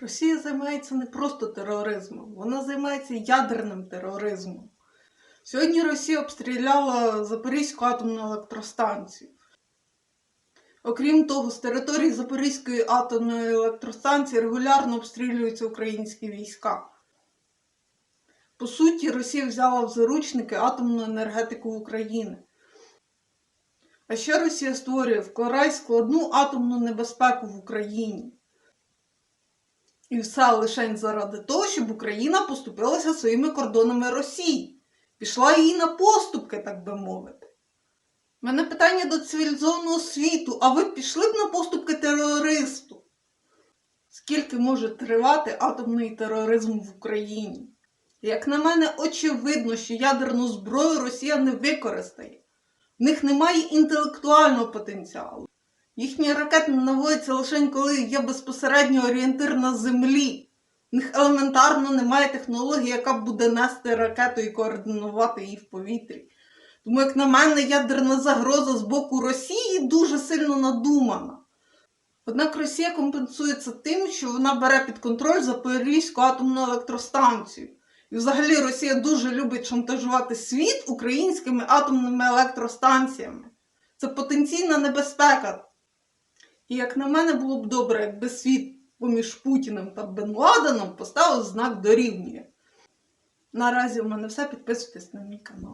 Росія займається не просто тероризмом, вона займається ядерним тероризмом. Сьогодні Росія обстріляла Запорізьку атомну електростанцію. Окрім того, з території Запорізької атомної електростанції регулярно обстрілюються українські війська. По суті, Росія взяла в заручники атомну енергетику України. А ще Росія створює вкрай складну атомну небезпеку в Україні. І все лише заради того, щоб Україна поступилася своїми кордонами Росії. Пішла її на поступки, так би мовити. У мене питання до цивілізованого світу, а ви пішли б на поступки терористу? Скільки може тривати атомний тероризм в Україні? Як на мене, очевидно, що ядерну зброю Росія не використає. В них немає інтелектуального потенціалу. Їхні ракети наводяться лише коли є безпосередньо орієнтир на землі. В них елементарно немає технології, яка буде нести ракету і координувати її в повітрі. Тому, як на мене, ядерна загроза з боку Росії дуже сильно надумана. Однак Росія компенсується тим, що вона бере під контроль Запорізьку атомну електростанцію. І взагалі Росія дуже любить шантажувати світ українськими атомними електростанціями. Це потенційна небезпека. І як на мене, було б добре, якби світ поміж Путіним та Бен Ладеном поставив знак дорівнює. Наразі у мене все. Підписуйтесь на мій канал.